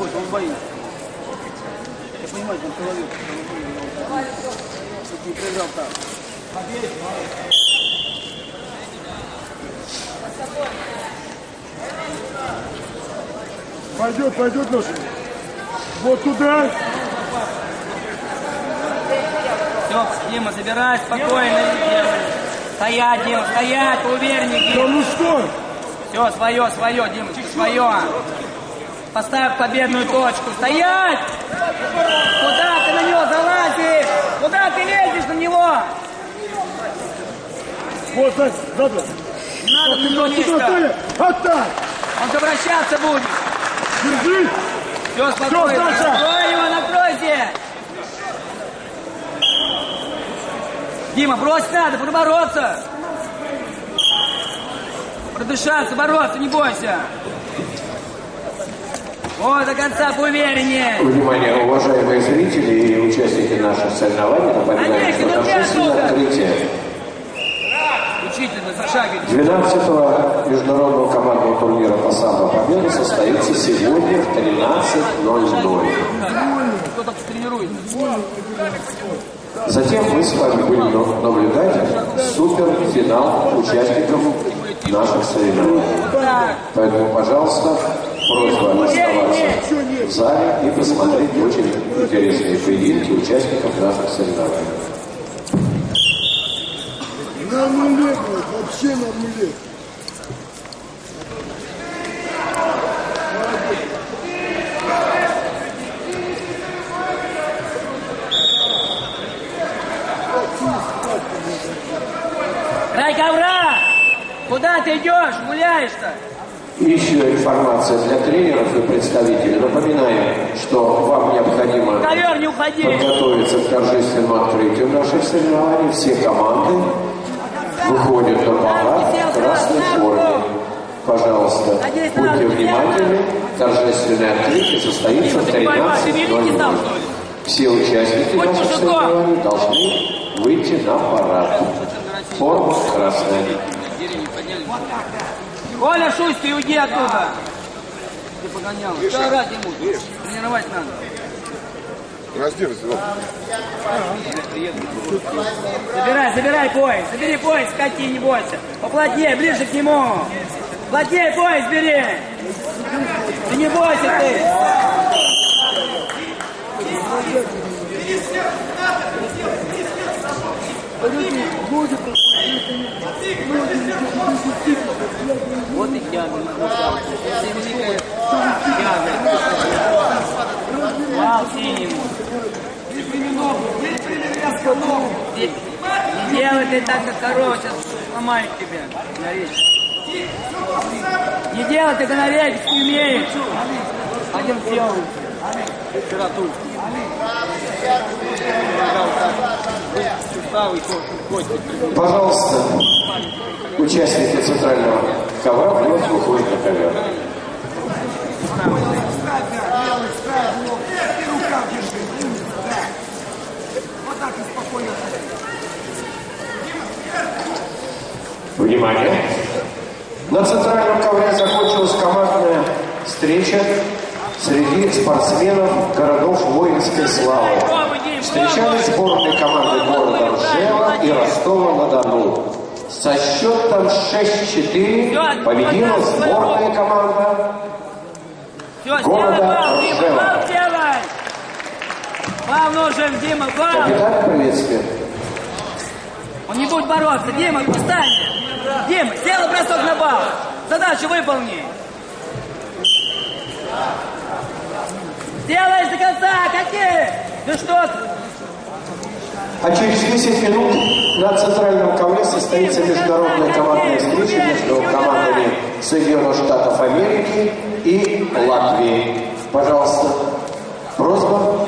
хочет, он боится. Я понимаю, он человек. Чтобы не проиграл так. Пойдет, пойдет, Леша. Вот туда. Все, Дима, забирай, спокойно. Стоять, Дима, стоять, увереннее, Да Дима. ну что? Все, свое, свое, Димочка, свое. Поставь победную точку. Стоять! Куда ты на него залазишь? Куда ты лезешь на него? Вот, да, да. Не надо на него лезть. Отдай. Он же вращаться будет. Держи. Все, спокойно. Саша? Накрой его, накройте. Дима, брось надо, буду бороться. Продышаться, бороться, не бойся. О, до конца поувереннее. Внимание, уважаемые зрители и участники наших соревнований, напоминаю, что торжественное открытие Учительно, зашагивайте. 12-го международного командного турнира по самбо победы состоится сегодня в 13.00. Кто так тренирует? Затем мы с вами будем на- наблюдать суперфинал участников наших соревнований. Поэтому, пожалуйста, просьба оставаться в зале и посмотреть очень интересные поединки участников наших соревнований. На нуле, блядь, вообще на нуле. край ковра! Куда ты идешь? Гуляешь-то? Еще информация для тренеров и представителей. Напоминаю, что вам необходимо подготовиться к торжественному открытию наших соревнований. Все команды выходят на парад в красной форме. Пожалуйста, будьте внимательны. Торжественное открытие состоится в 13.00. Все участники наших соревнований должны выйти на парад. Форма красная. Коля, Шуйский, уйди оттуда! Ты погонял. Что орать ему? Тренировать надо. Раздел, Забирай, забирай пояс. Забери пояс, скати, не бойся. Поплотнее, ближе к нему. Плотнее пояс бери. Ты не бойся ты. Вот и тяга. Все великая тяга. Вал синему. Не не делай ты так, как корова, сейчас сломает тебя. Горечь. Не делай ты горечь, ты умеешь. Один сделал. Кости. Пожалуйста, участники центрального ковра вновь выходят на ковер. Внимание! На центральном ковре закончилась командная встреча спортсменов городов воинской славы. Встречались сборные команды города Ржева и Ростова-на-Дону. Со счетом 6-4 победила сборная команда Города Ржева. Бал нужен, Дима, бал. Капитан, приветствие. Он не будет бороться. Дима, встань. Дима, сделай бросок на бал. Задачу выполни. Делаешь до конца, какие? Ну что? А через 10 минут на центральном ковре состоится международная командная встреча между командами Соединенных Штатов Америки и Латвии. Пожалуйста, просьба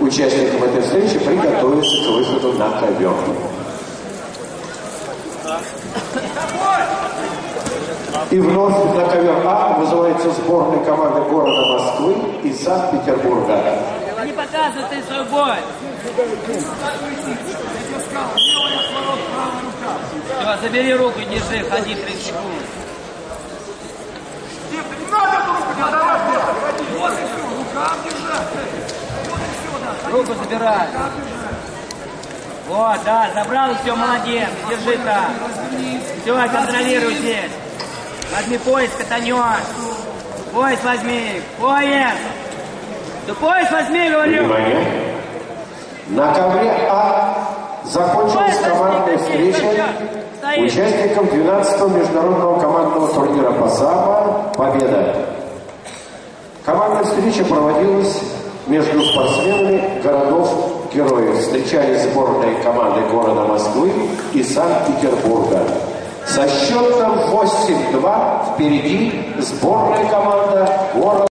участникам этой встречи приготовиться к выходу на ковер. И вновь на ковер А вызывается сборная команды города Москвы и Санкт-Петербурга. Не показывай ты свой бой. Все, забери руку и держи, ходи 30 секунд. Руку забирай. Вот, да, забрал и все, молодец. Держи так. Все, контролируй здесь. Возьми пояс, катанешь. Пояс возьми. Пояс. Да пояс возьми, говорю. Внимание. На ковре А закончилась командная встреча участников 12-го международного командного турнира по самбо «Победа». Командная встреча проводилась между спортсменами городов-героев. Встречались сборные команды города Москвы и Санкт-Петербурга. Со счетом 8-2 впереди сборная команда города